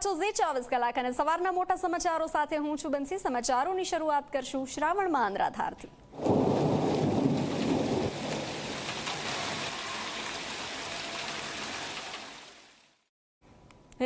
રહ્યા છો ઝી ચોવીસ કલાક અને સવારના મોટા સમાચારો સાથે હું છું બનસી સમાચારોની શરૂઆત કરશું શ્રાવણમાં આંદ્રાધારથી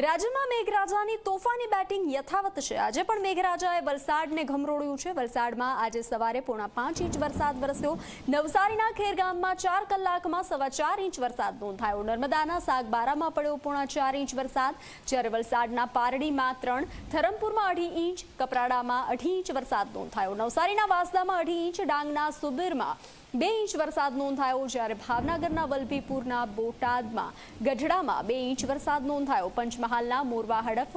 રાજ્યમાં મેઘરાજાની તોફાની બેટિંગ યથાવત છે. આજે પણ મેઘરાજાએ વલસાડને ઘમરોળ્યું છે. વલસાડમાં આજે સવારે પોણા પાંચ ઇંચ વરસાદ વરસ્યો. નવસારીના ખેરગામમાં ચાર કલાકમાં સવા ચાર ઇંચ વરસાદ નોંધાયો. નર્મદાના સાગબારામાં પડ્યો પોણા ચાર ઇંચ વરસાદ. જ્યારે વલસાડના પારડીમાં ત્રણ, ધરમપુરમાં અઢી ઇંચ, કપરાડામાં અઢી ઇંચ વરસાદ નોંધાયો. નવસારીના વાસદામાં અઢી ઇંચ, ડાંગના સુબીરમાં બે ઇંચ વરસાદ નોંધાયો. જ્યારે ભાવનગરના વલભીપુરના બોટાદમાં ગઢડામાં બે ઇંચ વરસાદ નોંધાયો. પંચમહાલના મોરવા હડફ,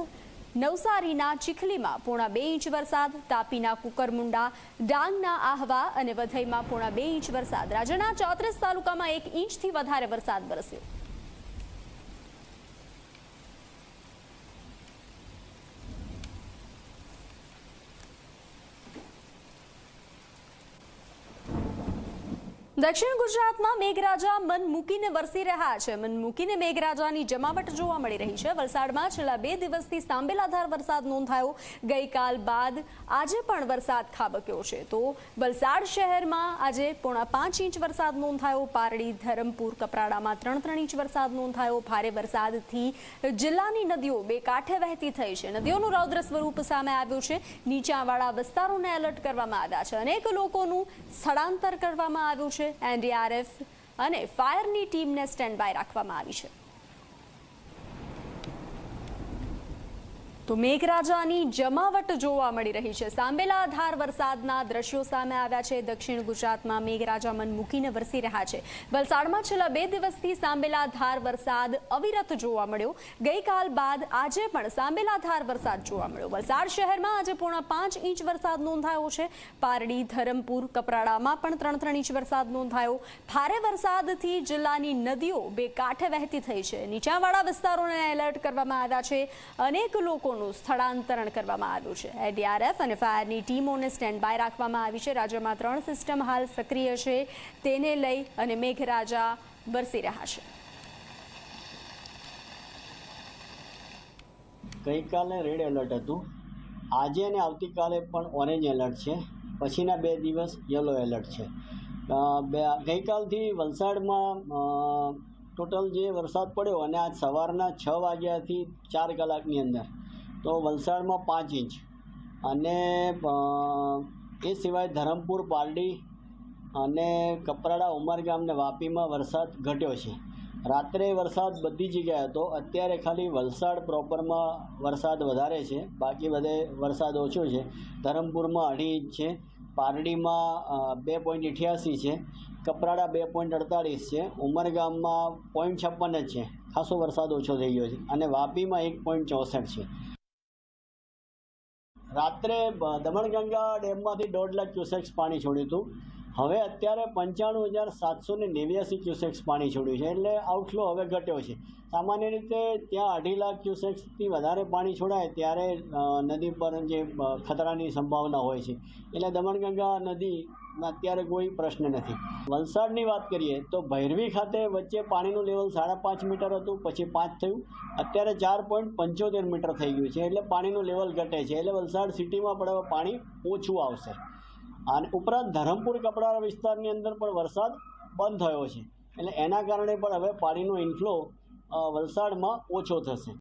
નવસારીના ચીખલીમાં પોણા બે ઇંચ વરસાદ, તાપીના કુકરમુંડા, ડાંગના આહવા અને વધઈમાં પોણા બે ઇંચ વરસાદ. રાજ્યના ચોત્રીસ તાલુકામાં એક ઇંચથી વધારે વરસાદ વરસ્યો. દક્ષિણ ગુજરાતમાં મેઘરાજા મન મૂકીને વરસી રહ્યા છે. મન મૂકીને મેઘરાજાની જમાવટ જોવા મળી રહી છે. વલસાડમાં છેલ્લા બે દિવસથી સાંબેલાધાર વરસાદ નોંધાયો. ગઈકાલ બાદ આજે પણ વરસાદ ખાબક્યો છે. તો વલસાડ શહેરમાં આજે પોણા પાંચ ઇંચ વરસાદ નોંધાયો. પારડી, ધરમપુર, કપરાડામાં ત્રણ ત્રણ ઇંચ વરસાદ નોંધાયો. ભારે વરસાદથી જિલ્લાની નદીઓ બે કાંઠે વહેતી થઈ છે. નદીઓનું રૌદ્ર સ્વરૂપ સામે આવ્યું છે. નીચાણવાળા વિસ્તારોને એલર્ટ કરવામાં આવ્યા છે. અનેક લોકોનું સ્થળાંતર કરવામાં આવ્યું છે. એનડીઆરએફ અને ફાયરની ટીમને સ્ટેન્ડ બાય રાખવામાં આવી છે. તો મેઘરાજાની જમાવટ જોવા મળી રહી છે. સાંબેલાધાર વરસાદના દ્રશ્યો સામે આવ્યા છે. દક્ષિણ ગુજરાતમાં મેઘરાજા મન મૂકીને વરસી રહ્યા છે. વલસાડમાં છેલ્લા બે દિવસથી સાંબેલાધાર વરસાદ અવિરત જોવા મળ્યો. ગઈકાલ બાદ આજે પણ સાંબેલાધાર વરસાદ જોવા મળ્યો. વલસાડ શહેરમાં આજે પોણા પાંચ ઇંચ વરસાદ નોંધાયો છે. પારડી, ધરમપુર, કપરાડામાં પણ ત્રણ ત્રણ ઇંચ વરસાદ નોંધાયો. ભારે વરસાદથી જિલ્લાની નદીઓ બે કાંઠે વહેતી થઈ છે. નીચાણવાળા વિસ્તારોને એલર્ટ કરવામાં આવ્યા છે. અનેક લોકોનું સ્થળાંતરણ કરવામાં આવ્યું છે. એડીઆરએફ અને ફાયરની ટીમોને સ્ટેન્ડ બાય રાખવામાં આવી છે. રાજ્યમાં ત્રણ સિસ્ટમ હાલ સક્રિય છે. તેને લઈ અને મેઘરાજા વરસી રહ્યા છે. ગઈકાલે રેડ એલર્ટ હતું. આજે અને આવતીકાલે પણ ઓરેન્જ એલર્ટ છે. પછીના બે દિવસ યલો એલર્ટ છે. ગઈકાલથી વલસાડમાં ટોટલ જે વરસાદ પડ્યો અને આજ સવારના છ વાગ્યાથી ચાર કલાકની અંદર તો વલસાડમાં પાંચ ઇંચ. અને એ સિવાય ધરમપુર, પારડી અને કપરાડા ઉમરગામ ને વાપીમાં વરસાદ ઘટ્યો છે. રાત્રે વરસાદ બધી જગ્યાએ હતો. અત્યારે ખાલી વલસાડ પ્રોપરમાં વરસાદ વધારે છે. બાકી બધે વરસાદ ઓછો છે. ધરમપુરમાં અઢી ઇંચ છે. પારડીમાં બે પોઈન્ટ અઠ્યાસી છે. કપરાડા બે પોઈન્ટ અડતાળીસ છે. ઉમરગામમાં પોઈન્ટ છપ્પન જ છે. ખાસો વરસાદ ઓછો થઈ ગયો છે. અને વાપીમાં એક પોઈન્ટ ચોસઠ છે. રાત્રે દમણગંગા ડેમમાંથી દોઢ લાખ ક્યુસેક્સ પાણી છોડ્યું હતું. હવે અત્યારે પંચાણું હજાર સાતસો ને નેવ્યાસી ક્યુસેક્સ પાણી છોડ્યું છે. એટલે આઉટફ્લો હવે ઘટ્યો છે. સામાન્ય રીતે ત્યાં અઢી લાખ ક્યુસેક્સથી વધારે પાણી છોડાય ત્યારે નદી પર જે ખતરાની સંભાવના હોય છે. એટલે દમણગંગા નદીમાં અત્યારે કોઈ પ્રશ્ન નથી. વલસાડની વાત કરીએ તો ભૈરવી ખાતે વચ્ચે પાણીનું લેવલ સાડા પાંચ મીટર હતું, પછી પાંચ થયું. અત્યારે ચાર પોઈન્ટ પંચોતેર મીટર થઈ ગયું છે, એટલે પાણીનું લેવલ ઘટે છે, એટલે વલસાડ સિટીમાં પણ હવે પાણી ઓછું આવશે. અને ઉપરાંત ધરમપુર કપડારા વિસ્તારની અંદર પણ વરસાદ બંધ થયો છે, એટલે એના કારણે પણ હવે પાણીનો ઇન્ફ્લો વલસાડમાં ઓછો થશે.